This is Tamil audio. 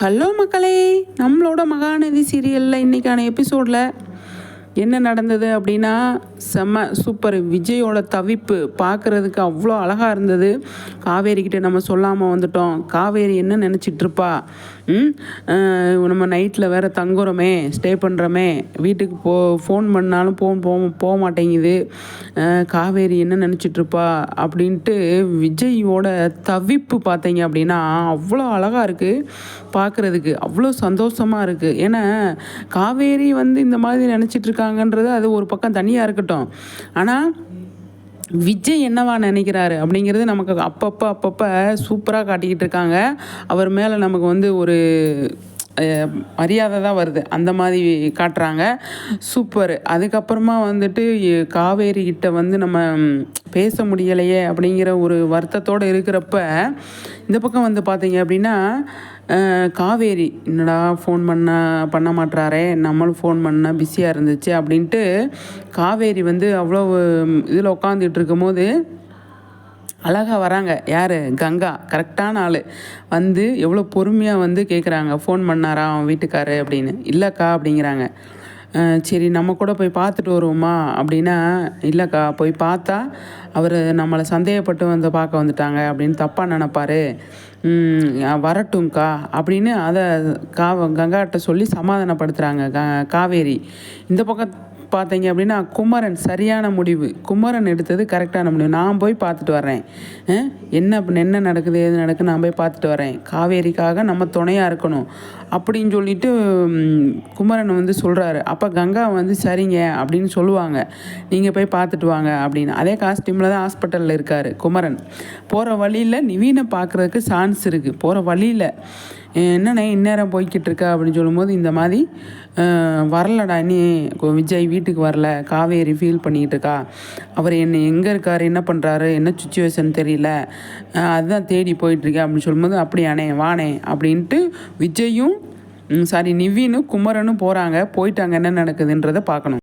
ஹலோ மக்களே நம்மளோட மகாநதி சீரியலில் இன்றைக்கான எபிசோடில் என்ன நடந்தது அப்படின்னா செம்ம சூப்பர் விஜயோட தவிப்பு பார்க்குறதுக்கு அவ்வளோ அழகாக இருந்தது. காவேரிக்கிட்ட நம்ம சொல்லாமல் வந்துட்டோம். காவேரி என்ன நினச்சிட்ருப்பா நம்ம நைட்டில் வேற தங்குறோமே ஸ்டே பண்ணுறோமே வீட்டுக்கு போ ஃபோன் பண்ணாலும் போ போக போக மாட்டேங்குது. காவேரி என்ன நினச்சிட்ருப்பா அப்படின்ட்டு விஜயோட தவிப்பு பார்த்தீங்க அப்படின்னா அவ்வளோ அழகாக இருக்குது பார்க்குறதுக்கு அவ்வளோ சந்தோஷமாக இருக்குது ஏன்னா காவேரி வந்து இந்த மாதிரி நினச்சிட்ருக்காங்க இருக்காங்கன்றது அது ஒரு பக்கம் தனியாக இருக்கட்டும். ஆனால் விஜய் என்னவா நினைக்கிறாரு அப்படிங்கிறது நமக்கு அப்பப்போ அப்பப்போ சூப்பராக காட்டிக்கிட்டு இருக்காங்க. அவர் மேலே நமக்கு வந்து ஒரு மரியாதை தான் வருது. அந்த மாதிரி காட்டுறாங்க. சூப்பர். அதுக்கப்புறமா வந்துட்டு காவேரி கிட்ட வந்து நம்ம பேச முடியலையே அப்படிங்கிற ஒரு வருத்தத்தோடு இருக்கிறப்ப இந்த பக்கம் வந்து பார்த்தீங்க அப்படின்னா காவேரி என்னடா ஃபோன் பண்ண பண்ண மாட்றாரே? நம்மளும் ஃபோன் பண்ண பிஸியாக இருந்துச்சு. அப்படின்ட்டு காவேரி வந்து அவ்வளோ இதில் உட்காந்துட்டு இருக்கும்போது அழகாக வராங்க. யார்? கங்கா. கரெக்டான ஆள். வந்து எவ்வளோ பொறுமையாக வந்து கேட்குறாங்க ஃபோன் பண்ணாரா அவன் வீட்டுக்காரு அப்படின்னு. இல்லைக்கா அப்படிங்கிறாங்க. சரி நம்ம கூட போய் பார்த்துட்டு வருவோமா? அப்படின்னா இல்லைக்கா போய் பார்த்தா அவர் நம்மளை சந்தேகப்பட்டு வந்து பார்க்க வந்துட்டாங்க அப்படின்னு தப்பாக நினப்பாரு. வரட்டும்க்கா அப்படின்னு அதை கா கங்காட்ட சொல்லி சமாதானப்படுத்துகிறாங்க க காவேரி. இந்த பக்கம் பார்த்தீங்க அப்படின்னா குமரன் சரியான முடிவு. குமரன் எடுத்தது கரெக்டான முடிவு. நான் போய் பார்த்துட்டு வரேன் என்ன என்ன நடக்குது எது நடக்குது நான் போய் பார்த்துட்டு வரேன் காவேரிக்காக நம்ம துணையாக இருக்கணும். அப்படின்னு சொல்லிட்டு குமரன் வந்து சொல்கிறாரு அப்போ கங்கா வந்து சரிங்க அப்படின்னு சொல்லுவாங்க. நீங்கள் போய் பார்த்துட்டு வாங்க அப்படின்னு. அதே காஸ்டியூமில் தான் ஹாஸ்பிட்டலில் இருக்கார் குமரன். போகிற வழியில் நிவீனை பார்க்குறதுக்கு சான்ஸ் இருக்குது போகிற வழியில் என்னண்ணே இந்நேரம் போய்கிட்டு இருக்கா? அப்படின்னு சொல்லும்போது இந்த மாதிரி வரலடா நீ விஜய் விஜய் வீட்டுக்கு வரல காவேரி ஃபீல் பண்ணிக்கிட்டு இருக்கா? அவர் என்னை எங்கே இருக்கார்? என்ன பண்ணுறாரு என்ன சுச்சுவேஷன் தெரியல. அதுதான் தேடி போயிட்டுருக்கேன் அப்படின்னு சொல்லும்போது அப்படியானே வானே அப்படின்ட்டு விஜயும் சாரி நிவினும் குமரனும் போகிறாங்க போயிட்டாங்க என்ன நடக்குதுன்றதை பார்க்கணும்.